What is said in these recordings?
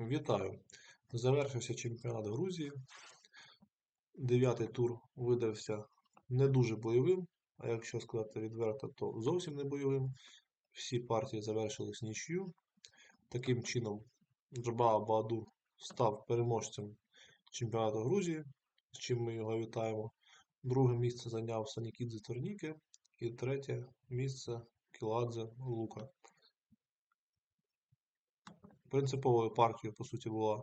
Вітаю! Завершився чемпіонат Грузії. Дев'ятий тур видався не дуже бойовим, а якщо сказати відверто, то зовсім не бойовим. Всі партії завершились нічию. Таким чином, Джабаа Баадур став переможцем чемпіонату Грузії, з чим ми його вітаємо. Друге місце зайняв Санікідзе Торніке і третє місце Кіладзе Лука. Принциповою партією, по суті, була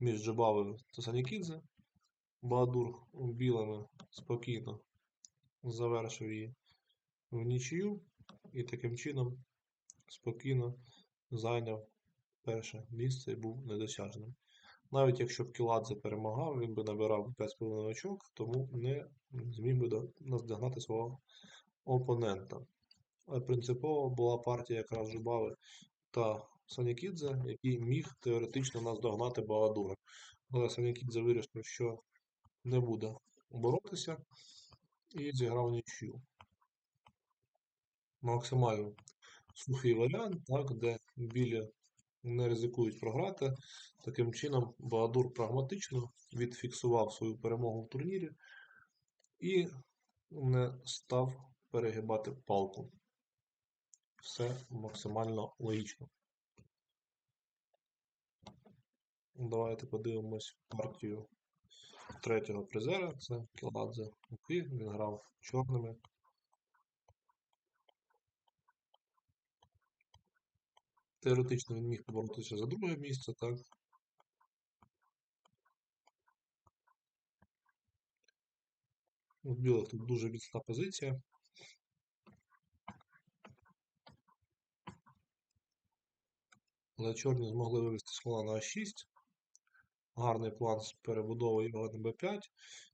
між Джабавою та Санікідзе. Баадур білими спокійно завершив її в нічию і таким чином спокійно зайняв перше місце і був недосяжним. Навіть якщо б Кіладзе перемагав, він би набирав 5,5 очок, тому не зміг би до- наздогнати свого опонента. Принципово була партія якраз Жубави та Санікідзе, який міг теоретично наздогнати Баадура. Але Санікідзе вирішив, що не буде боротися і зіграв нічию. Максимально сухий варіант, так, де білі не ризикують програти. Таким чином, Баадур прагматично відфіксував свою перемогу в турнірі і не став перегибати палку. Все максимально логічно. Давайте подивимось партію третього призера. Це Кіладзе Луки. Він грав чорними. Теоретично він міг поборотися за друге місце, так? У білих тут дуже міцна позиція. Але чорні змогли вивести слона на А6. Гарний план з перебудовою його на Б5.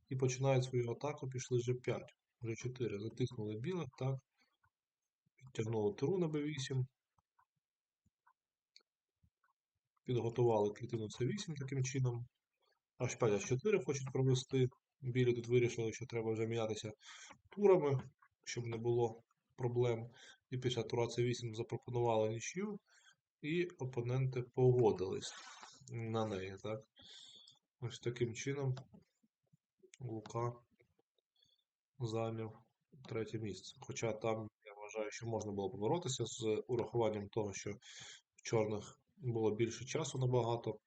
І починають свою атаку, пішли G5. G4. Затиснули білих, так. Підтягнули туру на Б8. Підготували клітину С8 таким чином. H5, H4 хочуть провести. Білі тут вирішили, що треба вже мінятися турами, щоб не було проблем. І після тура С8 запропонували нічию, і опоненти погодились на неї. Так? Ось таким чином Лука зайняв третє місце. Хоча там, я вважаю, що можна було поборотися з урахуванням того, що в чорних було більше часу набагато.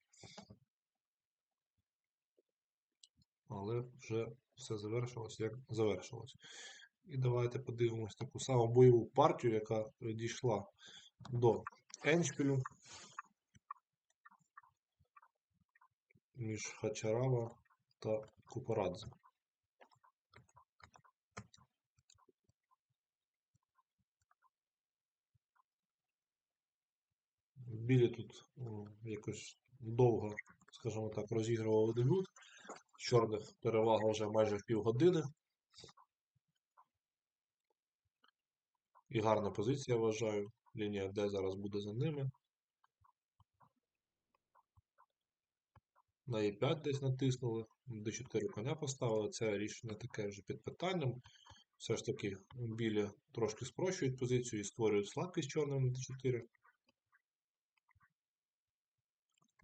Але вже все завершилось, як завершилось. І давайте подивимось таку саму бойову партію, яка дійшла до Еншпілю між Хачарава та Купарадзе. Білі тут якось довго, скажімо так, розігрували дебют. Чорних перевага вже майже в півгодини. І гарна позиція, вважаю. Лінія Д зараз буде за ними. На Е5 десь натиснули, Д4 коня поставили. Це рішення таке вже під питанням. Все ж таки білі трошки спрощують позицію і створюють слабкість чорним на Д4.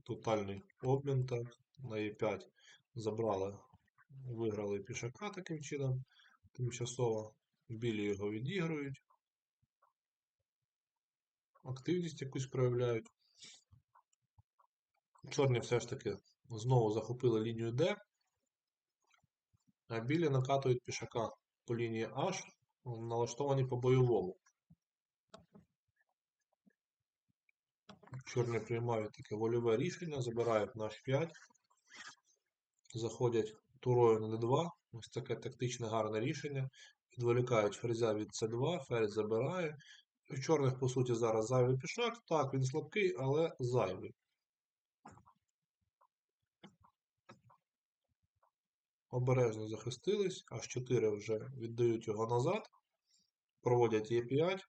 Тотальний обмін так. На Е5 забрали, виграли пішака таким чином. Тимчасово білі його відігрують. Активність якусь проявляють. Чорні все ж таки знову захопили лінію D, а білі накатують пішака по лінії H, налаштовані по бойовому. Чорні приймають таке вольове рішення, забирають на H5, заходять турою на D2. Ось таке тактичне гарне рішення. Відволікають ферзя від C2, ферзь забирає. У чорних, по суті, зараз зайвий пішак. Так, він слабкий, але зайвий. Обережно захистились, аж 4 вже віддають його назад, проводять Е5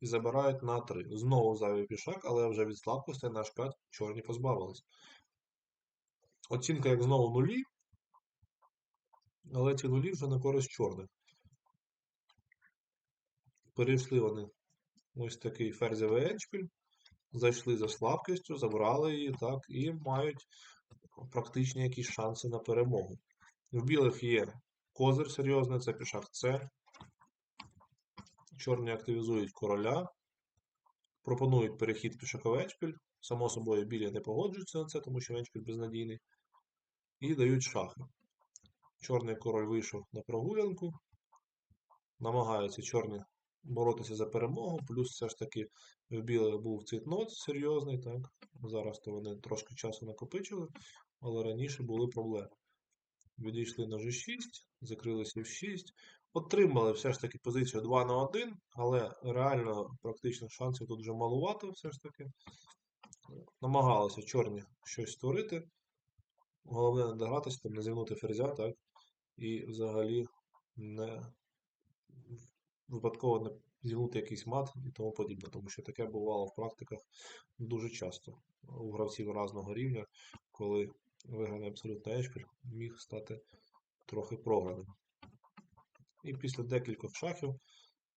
і забирають на 3. Знову зайвий пішак, але вже від слабкості на H5 чорні позбавились. Оцінка як знову нулі, але ці нулі вже на користь чорних. Перейшли вони ось такий ферзевий еншпіль. зайшли за слабкістю, забрали її, так, і мають практичні якісь шанси на перемогу. В білих є козир серйозний, це пішак С. Чорні активізують короля, пропонують перехід пішака Само собою, білі не погоджуються на це, тому що Еншпіль безнадійний. І дають шахи. Чорний король вийшов на прогулянку. Намагаються чорні боротися за перемогу, плюс все ж таки в білих був цитнот серйозний, так. Зараз то вони трошки часу накопичили, але раніше були проблеми. Відійшли на G6, закрилися в 6, отримали все ж таки позицію 2 на 1, але реально практичних шансів тут вже малувато все ж таки. Намагалися чорні щось створити. Головне не догратися, там не зігнути ферзя, так? І взагалі не випадково не зігнути якийсь мат і тому подібне, тому що таке бувало в практиках дуже часто у гравців різного рівня, коли виграний абсолютно ешпіль міг стати трохи програним. І після декількох шахів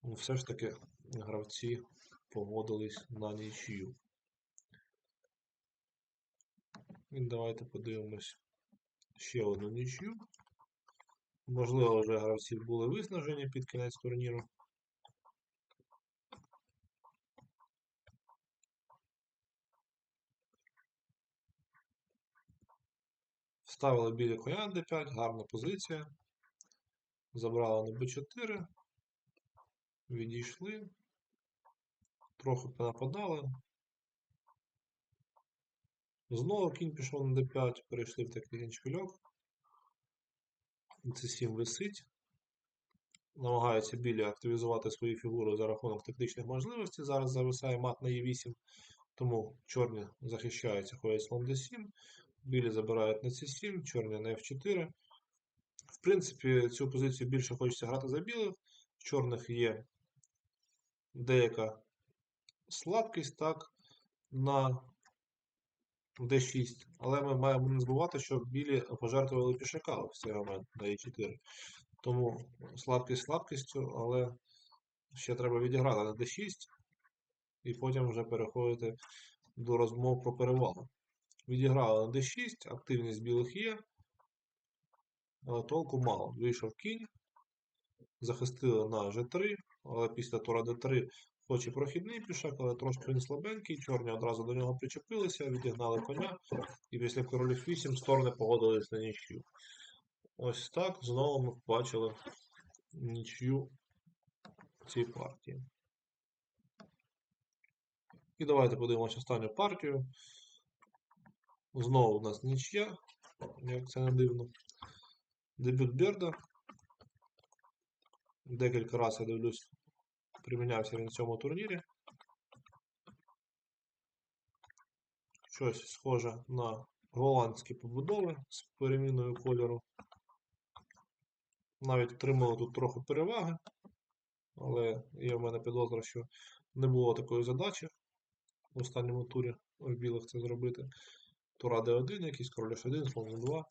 ну, все ж таки гравці погодились на нічию. І давайте подивимось ще одну нічю. Можливо, вже гравці були виснажені під кінець турніру. Ставили біля коня d5, гарна позиція. Забрали на b4, відійшли, трохи понападали. Знову кінь пішов на d5, перейшли в такий генчкільок. c7 висить. Намагаються білі активізувати свої фігури за рахунок тактичних можливостей. Зараз зависає мат на e8, тому чорні захищаються, ходять слон d7. Білі забирають на c7, чорні на f4. В принципі, цю позицію більше хочеться грати за білих. В чорних є деяка слабкість так, на d6. Але ми маємо не забувати, що білі пожертвували пішака в цей момент на e4. Тому слабкість слабкістю, але ще треба відіграти на d6 і потім вже переходити до розмов про перевагу. Відіграли на d6, активність білих є, але толку мало. Вийшов кінь, захистили на g3, але після тура d3 хоч і прохідний пішак, але трошки він слабенький. Чорні одразу до нього причепилися, відігнали коня, і після королів 8 сторони погодились на нічю. Ось так знову ми побачили нічю цій партії. І давайте подивимося останню партію. Знову у нас нічия, як це не дивно. Дебют Берда. Декілька разів я дивлюсь, примінявся він в цьому турнірі. Щось схоже на голландські побудови з переміною кольору. Навіть отримали тут трохи переваги, але є в мене підозра, що не було такої задачі в останньому турі в білих це зробити. Тура D1, якийсь король F1, слон 2.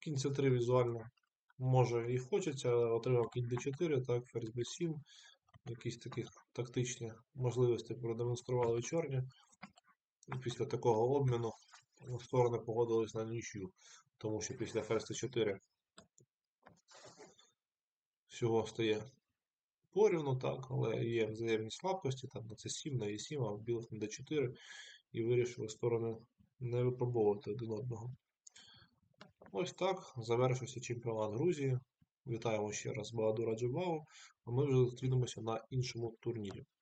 Кінь C3 візуально може і хочеться, отримав кінь D4, так, ферзь B7. Якісь такі тактичні можливості продемонстрували чорні. І після такого обміну сторони погодились на нічю, тому що після ферзь C4 всього стає порівну, так, але є взаємні слабкості, там на C7, на E7, а в білих на D4, і вирішили сторони не випробовувати один одного. Ось так завершився чемпіонат Грузії. Вітаємо ще раз Багадура Джибаву, а ми вже зустрінемося на іншому турнірі.